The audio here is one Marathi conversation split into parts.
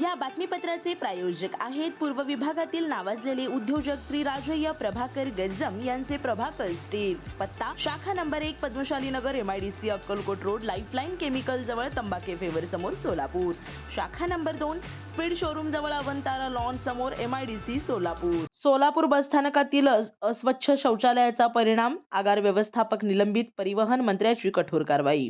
या बातमीपत्राचे प्रायोजक आहेत पूर्व विभागातील नावाजलेले उद्योजक श्री राजय्य प्रभाकर गज्जम यांचे प्रभाकर स्टील पत्ता शाखा नंबर एक Padmashali Nagar M IDC Akkalkot road lifeline chemical जवळ तंबाखे फेवर समोर सोलापूर. शाखा नंबर दोन स्पीड शोरूम जवळ अवंतारा लॉन समोर एम आयडीसी सोलापूर. सोलापूर बसस्थानकातील अस्वच्छ शौचालयाचा परिणाम आगार व्यवस्थापक निलंबित परिवहन मंत्र्याची कठोर कारवाई.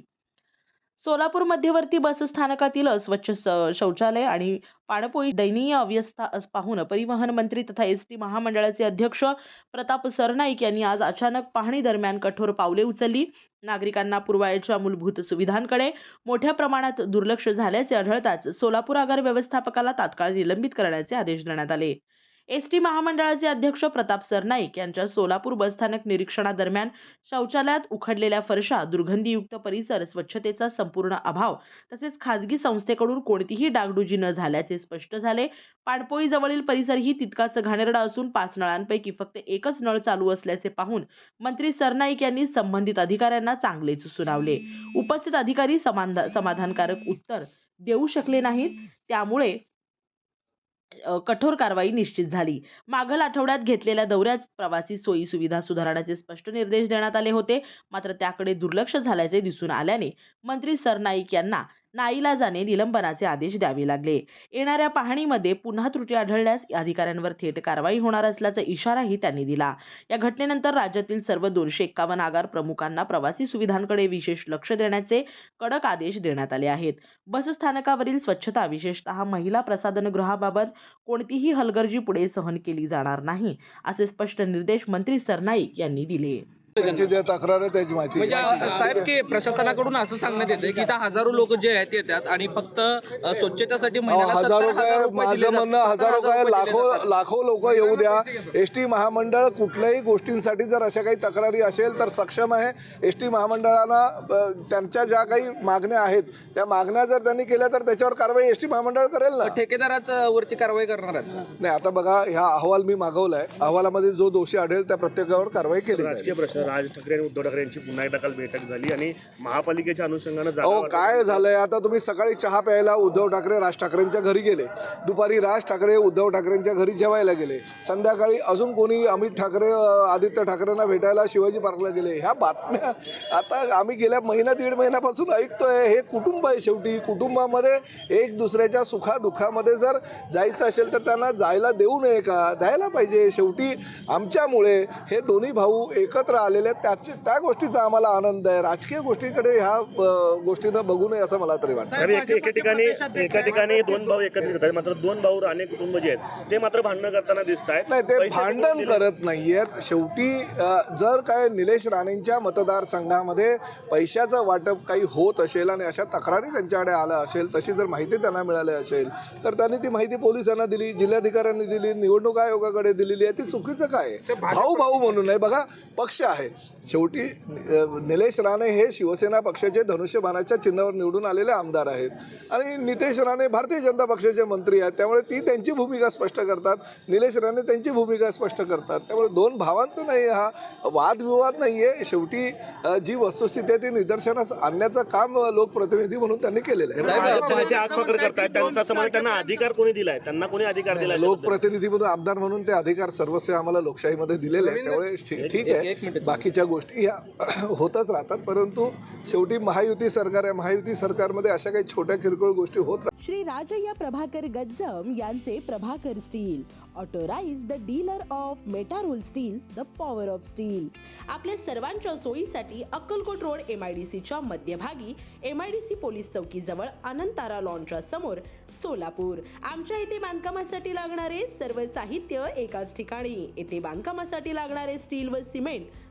सोलापूर मध्यवर्ती बसस्थानकातील अस्वच्छ स- शौचालय आणि पाणपोई दयनीय अव्यस्था पाहून परिवहन मंत्री तथा एस टी महामंडळाचे अध्यक्ष प्रताप सरनाईक यांनी आज अचानक पाहणी दरम्यान कठोर पावले उचलली. नागरिकांना पुरवायच्या मूलभूत सुविधांकडे मोठ्या प्रमाणात दुर्लक्ष झाल्याचे आढळताच सोलापूर आगार व्यवस्थापकाला तात्काळ निलंबित करण्याचे आदेश देण्यात आले. एस टी महामंडळाचे अध्यक्ष प्रताप सरनाईक यांच्या सोलापूर बसस्थानक निरीक्षणादरम्यान शौचालयात उखडलेल्या फरशा दुर्गंधीयुक्त परिसर स्वच्छतेचा संपूर्ण अभाव तसेच खाजगी संस्थेकडून कोणतीही डागडुजी न झाल्याचे स्पष्ट झाले. पाणपोईजवळील परिसरही तितकाच घाणेरडा असून पाच नळांपैकी फक्त एकच नळ चालू असल्याचे पाहून मंत्री सरनाईक यांनी संबंधित अधिकाऱ्यांना चांगलेच सुनावले. उपस्थित अधिकारी समाधानकारक उत्तर देऊ शकले नाहीत. त्यामुळे कठोर कारवाई निश्चित झाली. मागील आठवड्यात घेतलेल्या दौऱ्यात प्रवासी सोयी सुविधा सुधारण्याचे स्पष्ट निर्देश देण्यात आले होते. मात्र त्याकडे दुर्लक्ष झाल्याचे दिसून आल्याने मंत्री सरनाईक यांना नाईलाजाने निलंबनाचे आदेश द्यावे लागले. येणाऱ्या पाहणीमध्ये पुन्हा त्रुटी आढळल्यास अधिकाऱ्यांवर थेट कारवाई होणार असल्याचा इशाराही त्यांनी दिला. या घटनेनंतर राज्यातील सर्व दोनशे एक्कावन्न आगार प्रमुखांना प्रवासी सुविधांकडे विशेष लक्ष देण्याचे कडक आदेश देण्यात आले आहेत. बसस्थानकावरील स्वच्छता विशेषतः महिला प्रसाधनगृहाबाबत कोणतीही हलगर्जी पुढे सहन केली जाणार नाही असे स्पष्ट निर्देश मंत्री सरनाईक यांनी दिले. त्यांची जे तक्रार आहे त्याची माहिती म्हणजे साहेब की प्रशासनाकडून असं सांगण्यात येते की इथं हजारो लोक जे आहेत येतात आणि फक्त स्वच्छतेसाठी हजारो 70,000 काय? माझं म्हणणं. हजारो 70,000 काय? लाखो. लाखो लोक येऊ द्या. एस टी महामंडळ कुठल्याही गोष्टींसाठी जर अशा काही तक्रारी असेल तर सक्षम आहे. एस टी महामंडळाला त्यांच्या ज्या काही मागण्या आहेत त्या मागण्या जर त्यांनी केल्या तर त्याच्यावर कारवाई एस टी महामंडळ करेल ना? ठेकेदाराच वरती कारवाई करणार आहेत. नाही आता बघा ह्या अहवाल मी मागवलाय. अहवालामध्ये जो दोषी आढळेल त्या प्रत्येकावर कारवाई केली जाईल. राज ठाकरे आणि उद्धव ठाकरे यांची पुन्हा एकदा काल बैठक झाली आणि महापालिकेच्या अनुषंगानं अहो वाटप- काय झालंय? आता तुम्ही सकाळी चहा प्यायला उद्धव ठाकरे राज ठाकरेंच्या घरी गेले. दुपारी राज ठाकरे उद्धव ठाकरेंच्या घरी जेवायला गेले. संध्याकाळी अजून कोणी अमित ठाकरे अ, आदित्य ठाकरेंना भेटायला शिवाजी पार्कला गेले? ह्या बातम्या आता आम्ही गेल्या महिना दीड महिन्यापासून ऐकतोय. हे कुटुंब आहे शेवटी. कुटुंबामध्ये एक दुसऱ्याच्या सुखादुःखामध्ये जर जायचं असेल तर त्यांना जायला देऊ नये का? द्यायला पाहिजे. शेवटी आमच्यामुळे हे दोन्ही भाऊ एकत्र आलेले आहेत. त्याचे त्या गोष्टीचा आम्हाला आनंद आहे. राजकीय गोष्टीकडे ह्या गोष्टीनं बघू नये असं मला तरी वाटतं. एका एका ठिकाणी एका ठिकाणी दोन भाऊ एकत्रित होत आहेत मात्र दोन भाऊ राणे कुटुंब जे आहेत ते मात्र भांडणं करताना दिसत आहेत. नाही ते भांडण करत नाहीयेत. शेवटी जर काय निलेश राणेंच्या मतदारसंघामध्ये पैशाचं वाटप काही होत असेल आणि अशा तक्रारी त्यांच्याकडे आल्या असेल तशी जर माहिती त्यांना मिळाली असेल तर त्यांनी ती माहिती पोलिसांना दिली जिल्हाधिकाऱ्यांनी दिली निवडणूक आयोगाकडे दिलेली आहे. ती चुकीचं काय आहे? भाऊ भाऊ म्हणून नाही बघा पक्ष आहे. शेवटी अ, निलेश राणे हे शिवसेना पक्षाचे धनुष्यबाणाच्या चिन्हावर निवडून आलेले आमदार आहेत. आणि नितेश राणे भारतीय जनता पक्षाचे मंत्री आहेत. त्यामुळे ती त्यांची भूमिका स्पष्ट करतात. निलेश राणे त्यांची भूमिका स्पष्ट करतात. त्यामुळे दोन भावांचं नाही हा वादविवाद नाही आहे शेवटी जी वस्तुस्थिती आहे ती निदर्शनास आणण्याचं काम लोकप्रतिनिधी म्हणून त्यांनी केलेलं आहे. त्यांना अधिकार कोणी दिलाय? त्यांना कोणी अधिकार दिलाय? लोकप्रतिनिधी म्हणून आमदार म्हणून ते अधिकार सर्वस्व आम्हाला लोकशाहीमध्ये दिलेले आहेत त्यामुळे ठीक ठीक आहे. बाकीच्या गोष्टी या होतच राहतात. परंतु शेवटी महायुती सरकार आहे. महायुती सरकारमध्ये अशा काही छोट्या किरकोळ गोष्टी होत राहतात श्री या प्रभाकर गज्जम यांचे Prabhakar steel authorised dealer of Metarol steel the power of steel. आपल्या सर्वांच्या सोयीसाठी Akkalkot road M I D सीच्या मध्यभागी M I D C police चौकीजवळ Anantara लॉनच्या समोर सोलापूर. आमच्या इथे बांधकामासाठी लागणारे सर्व साहित्य एकाच ठिकाणी. येथे बांधकामासाठी लागणारे स्टील व सिमेंट